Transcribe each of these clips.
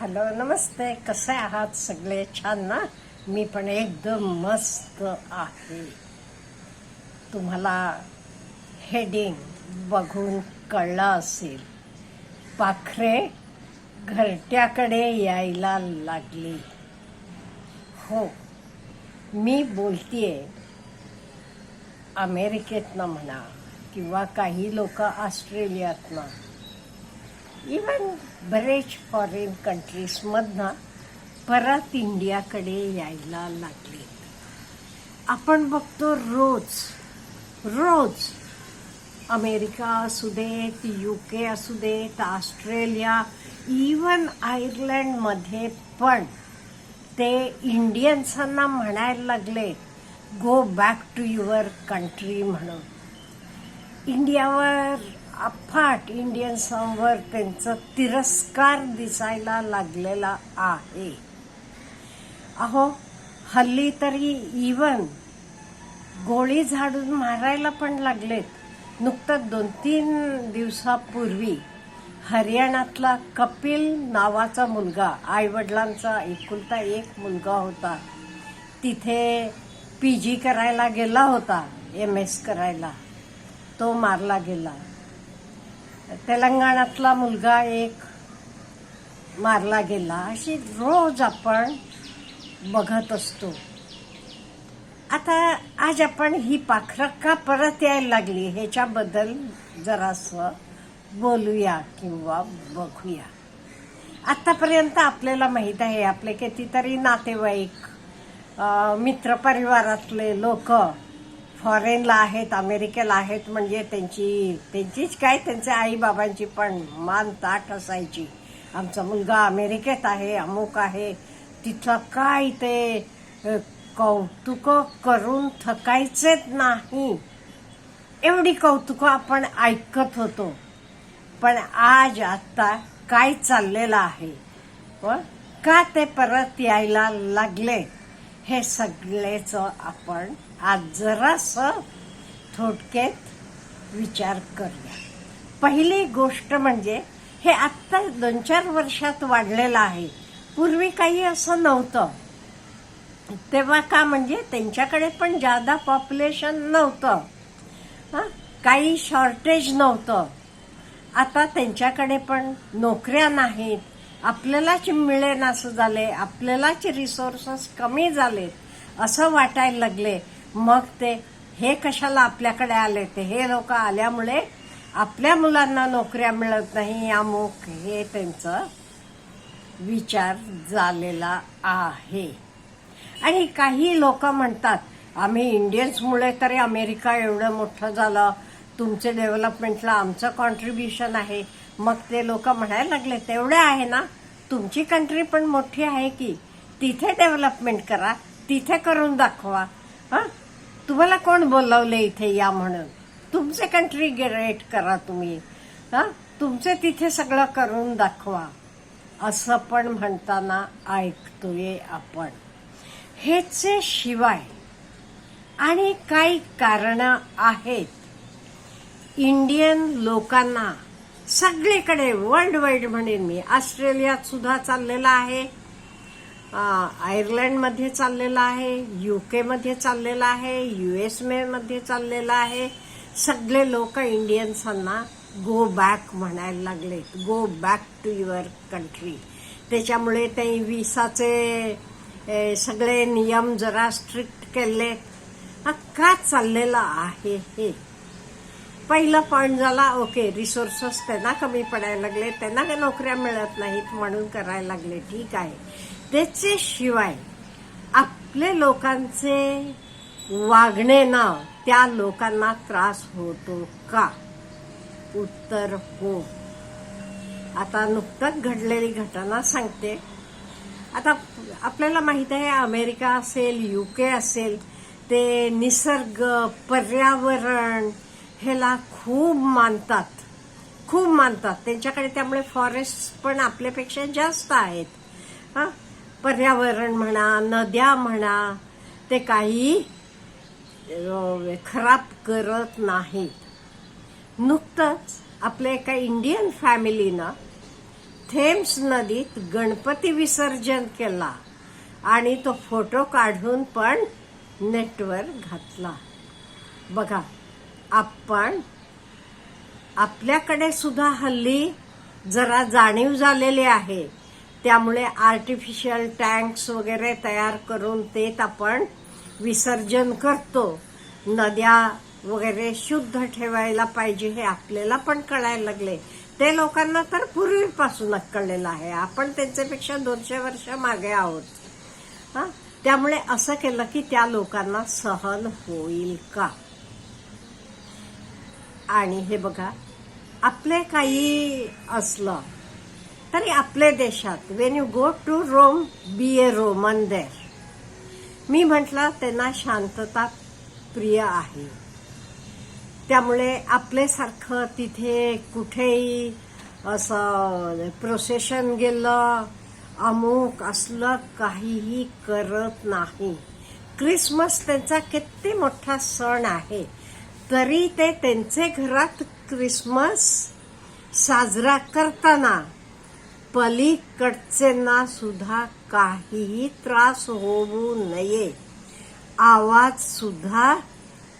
Hello नमस्ते. कसे आहात सगळे? छान ना? मी पण एकदम मस्त आहे. तुम्हाला हेडिंग बघून कळलं असेल. पाखरे घरट्याकडे यायला लागली. हो मी बोलतीये अमेरिकेतनं म्हणा किंवा काही लोक ऑस्ट्रेलियातनं. इवन बरेच फॉरेन कंट्रीजमधनं परत इंडियाकडे यायला लागले. आपण बघतो रोज रोज अमेरिका असू देत यू के असू देत ऑस्ट्रेलिया इवन आयर्लंडमध्ये पण ते इंडियन्सांना म्हणायला लागले go back to your country म्हणून. इंडियावर अफाट इंडियन्सांवर त्यांचा तिरस्कार दिसायला लागलेला आहे. अहो हल्ली तरी इवन गोळी झाडून मारायला पण लागलेत. नुकतंच दोन तीन दिवसापूर्वी हरियाणातला कपिल नावाचा मुलगा आईवडिलांचा एकुलता एक मुलगा होता. तिथे पी जी करायला गेला होता एम एस करायला. तो मारला गेला. तेलंगणातला मुलगा एक मारला गेला. अशी रोज आपण बघत असतो. आता आज आपण ही पाखरं का परत यायला लागली ह्याच्याबद्दल जरासं बोलूया किंवा बघूया. आतापर्यंत आपल्याला माहीत आहे आपले कितीतरी नातेवाईक मित्रपरिवारातले लोक फॉरेनला आहेत अमेरिकेला आहेत म्हणजे त्यांची त्यांचीच काय त्यांच्या आईबाबांची पण मान ताट असायची. आमचा मुलगा अमेरिकेत आहे अमुक आहे. तिथं काय ते कौतुकं कौतुक करून थकायचेच नाही. एवढी कौतुक आपण ऐकत होतो. पण आज आत्ता काय चाललेलं आहे? व का ते परत यायला लागले? हे सगळ्याचं आपण आज जरास थोडक्यात विचार करूया. पहिली गोष्ट म्हणजे हे आत्ता दोन चार वर्षात वाढलेलं आहे. पूर्वी काही असं नव्हतं. तेव्हा का म्हणजे त्यांच्याकडे पण जादा पॉप्युलेशन नव्हतं. हां काही शॉर्टेज नव्हतं. आता त्यांच्याकडे पण नोकऱ्या नाहीत. आपल्यालाच मिळेन असं झाले आपल्यालाच रिसोर्सेस कमी झालेत. असं वाटायला लागले मग ते हे कशाला आपल्याकडे आले? ते हे लोक आल्यामुळे आपल्या मुलांना नोकऱ्या मिळत नाही अमुक हे त्यांचं विचार झालेला आहे. आणि काही लोक म्हणतात आम्ही इंडियन्समुळे तरी अमेरिका एवढं मोठं झालं तुमचे डेव्हलपमेंटला आमचं कॉन्ट्रीब्युशन आहे. मग ते लोक म्हणायला लागले तेवढे आहे ना तुमची कंट्री पण मोठी आहे की तिथे डेव्हलपमेंट करा तिथे करून दाखवा. हां? तुम्हाला कोण बोलवले इथे या म्हणून? तुमचे कंट्री ग्रेट करा तुम्ही. हा? तुमचे तिथे सगळं करून दाखवा. असं पण म्हणताना ऐकतोय आपण. ह्याचे शिवाय आणि काही कारण आहेत. इंडियन लोकांना सगळीकडे वर्ल्ड वाईड म्हणेन मी. ऑस्ट्रेलियात सुद्धा चाललेला आहे. आयर्लंडमध्ये चाललेला आहे यू केमध्ये चाललेला आहे यू एसमध्ये चाललेला आहे. सगळे लोक इंडियन्सांना गो बॅक म्हणायला लागले go back to your country त्याच्यामुळे ते विसाचे सगळे नियम जरा स्ट्रिक्ट केले. का चाललेला आहे हे? पहिला पॉईंट झाला ओके रिसोर्सेस त्यांना कमी पडायला लागले. त्यांना काही नोकऱ्या मिळत नाहीत म्हणून करायला लागले. ठीक आहे. त्याचे शिवाय आपले लोकांचे वागणे ना त्या लोकांना त्रास होतो का? उत्तर हो. आता नुकतंच घडलेली घटना सांगते. आता आपल्याला माहीत आहे अमेरिका असेल युके असेल ते निसर्ग पर्यावरण ह्याला खूप मानतात. खूप मानतात. त्यांच्याकडे त्यामुळे फॉरेस्ट पण आपल्यापेक्षा जास्त आहेत. हां? पर्यावरण म्हणा नद्या म्हणा ते काही खराब करत नाहीत. नुकतंच आपल्या एका इंडियन फॅमिलीनं थेम्स नदीत गणपती विसर्जन केला आणि तो फोटो काढून पण नेटवर घातला. बघा आपण आपल्याकडे सुद्धा हल्ली जरा जाणीव झालेली आहे. त्यामुळे आर्टिफिशियल टँक्स वगैरे तयार करून तेत आपण विसर्जन करतो. नद्या वगैरे शुद्ध ठेवायला पाहिजे हे आपल्याला पण कळायला लागले. ते लोकांना तर पूर्वीपासूनच कळलेलं आहे. आपण त्यांच्यापेक्षा दोनशे वर्ष मागे आहोत. हा? त्यामुळे असं केलं की त्या लोकांना सहन होईल का? आणि हे बघा आपले काही असलं तरी आपल्या देशात when you go to Rome be a Roman there मी म्हटलं त्यांना शांतता प्रिय आहे. त्यामुळे आपल्यासारखं तिथे कुठेही असं प्रोसेशन गेलं अमुक असलं काहीही करत नाही. क्रिसमस त्यांचा किती मोठा सण आहे. तरी ते त्यांचे घरात क्रिसमस साजरा करताना पलीकडचेंना सुद्धा काहीही त्रास होऊ नये. आवाज सुद्धा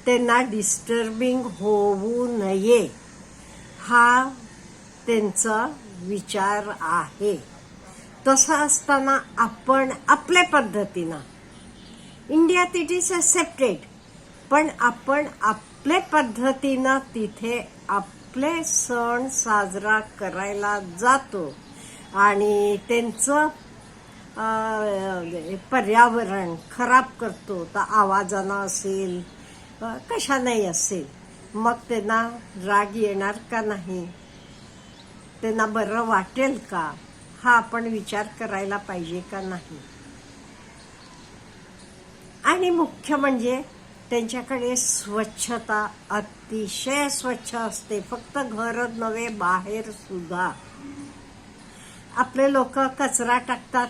त्यांना डिस्टर्बिंग होऊ नये. हा त्यांचा विचार आहे. तसं असताना आपण आपल्या पद्धतीनं इंडियात इट इज असेप्टेड पण आपण आपल्या पद्धतीनं तिथे आपले सण साजरा करायला जातो. आणि त्यांचं पर्यावरण खराब करतो तर आवाजानं असेल कशा कशानेही असेल मग त्यांना राग येणार का नाही? त्यांना बरं वाटेल का? हा आपण विचार करायला पाहिजे का नाही? आणि मुख्य म्हणजे त्यांच्याकडे स्वच्छता अतिशय स्वच्छ असते. फक्त घरच नव्हे बाहेर सुद्धा. आपले लोक कचरा टाकतात.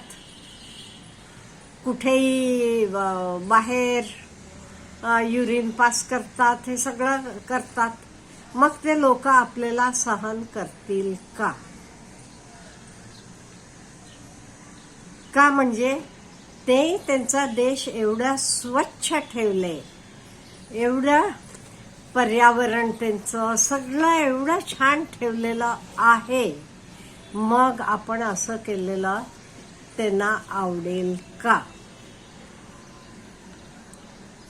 कुठेही बाहेर युरिन पास करतात हे सगळं करतात. मग ते लोक आपल्याला सहन करतील का? का म्हणजे ते त्यांचा देश एवढा स्वच्छ ठेवले. एवढं पर्यावरण त्यांचं सगळं एवढं छान ठेवलेलं आहे. मग आपण असं केलेलं त्यांना आवडेल का?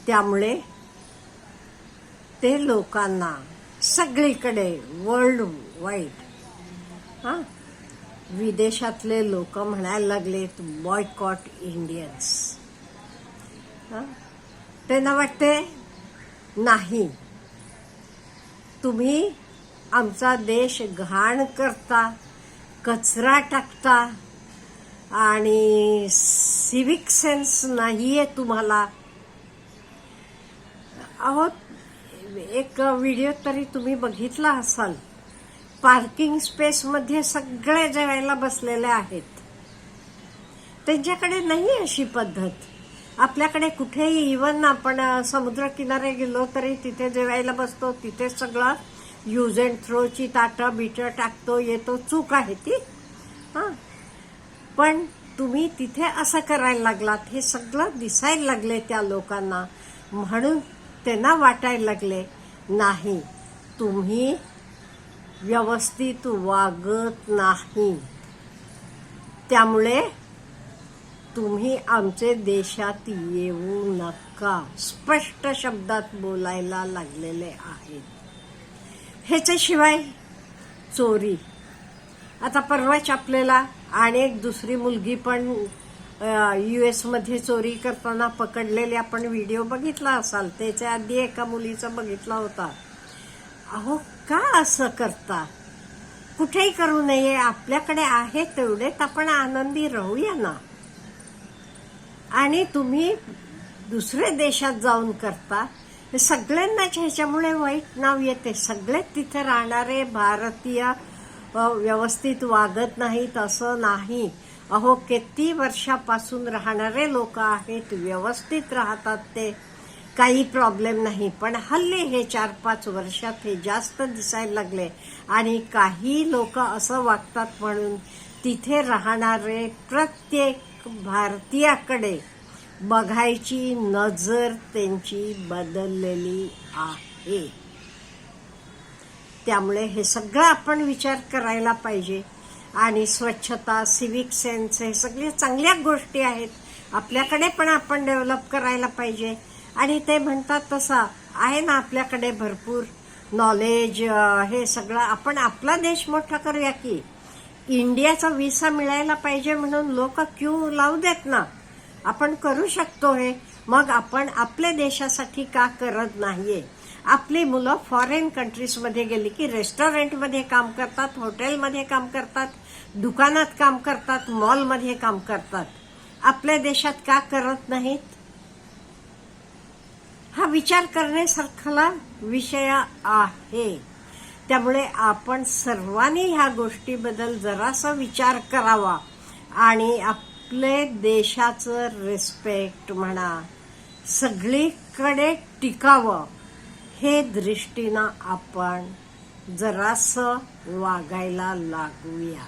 त्यामुळे ते लोकांना सगळीकडे वर्ल्ड वाईड हा? विदेशातले लोक म्हणायला लागलेत बॉयकॉट इंडियन्स त्यांना वाटते नाही तुम्ही आमचा देश घाण करता. कचरा टाकता आणि सिविक सेन्स आहे तुम्हाला. अहो एक व्हिडिओ तरी तुम्ही बघितला असाल. पार्किंग स्पेसमध्ये सगळे जेवायला बसलेले आहेत. त्यांच्याकडे नाही अशी पद्धत. आपल्याकडे कुठेही इवन आपण समुद्रकिनारे गेलो तरी तिथे जेवायला बसतो तिथे सगळं यूज अँड थ्रोची ताटं बिटं टाकतो येतो चूक आहे ती. हां. पण तुम्ही तिथे असं करायला लागलात हे सगळं दिसायला लागले त्या लोकांना. म्हणून त्यांना वाटायला लागले नाही तुम्ही व्यवस्थित वागत नाही. त्यामुळे तुम्ही आमचे देशात येऊ नका. स्पष्ट शब्दात बोलायला लागलेले आहेत. ह्याच्याशिवाय चोरी. आता परवाच आपल्याला आणि एक दुसरी मुलगी पण यू एसमध्ये चोरी करताना पकडलेली आपण व्हिडिओ बघितला असाल. त्याच्या आधी एका मुलीचा बघितला होता. अहो का असं करता? कुठेही करू नये आपल्याकडे आहे तेवढेच आपण आनंदी राहूया ना. आणि तुम्ही दुसऱ्या देशात जाऊन करता सगळ्यांनाच ह्याच्यामुळे वाईट नाव येते. सगळे तिथे राहणारे भारतीय व्यवस्थित वागत नाहीत असं नाही. अहो किती वर्षापासून राहणारे लोक आहेत व्यवस्थित राहतात ते. काही प्रॉब्लेम नाही. पण हल्ली हे चार पाच वर्षात हे जास्त दिसायला लागले. आणि काही लोक असं वागतात म्हणून तिथे राहणारे प्रत्येक भारतीयाकडे बघायची नजर त्यांची बदललेली आहे. त्यामुळे हे सगळं आपण विचार करायला पाहिजे. आणि स्वच्छता सिविक सेन्स हे सगळे चांगल्या गोष्टी आहेत. आपल्याकडे पण आपण डेव्हलप करायला पाहिजे. आणि ते म्हणतात तसा आहे ना आपल्याकडे भरपूर नॉलेज हे सगळं. आपण आपला देश मोठा करूया की. इंडियाचा विसा मिळायला पाहिजे म्हणून लोक क्यू लावू देत ना? आपण करू शकतो हे. मग आपण आपल्या देशासाठी का करत नाहीये? आपली मुलं फॉरेन कंट्रीजमध्ये गेली की रेस्टॉरंटमध्ये काम करतात हॉटेलमध्ये काम करतात दुकानात काम करतात मॉलमध्ये काम करतात. आपल्या देशात का करत नाहीत? हा विचार करण्यासारखा विषय आहे. त्यामुळे आपण सर्वांनी ह्या गोष्टीबद्दल जरासा विचार करावा आणि आप आपले देशाचं रिस्पेक्ट म्हणा सगळीकडे टिकावं हे दृष्टीनं आपण जरासं वागायला लागूया.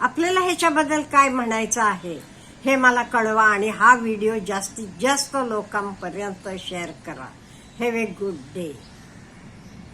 आपल्याला ह्याच्याबद्दल काय म्हणायचं आहे हे मला कळवा आणि हा व्हिडिओ जास्तीत जास्त लोकांपर्यंत शेअर करा. Have a good day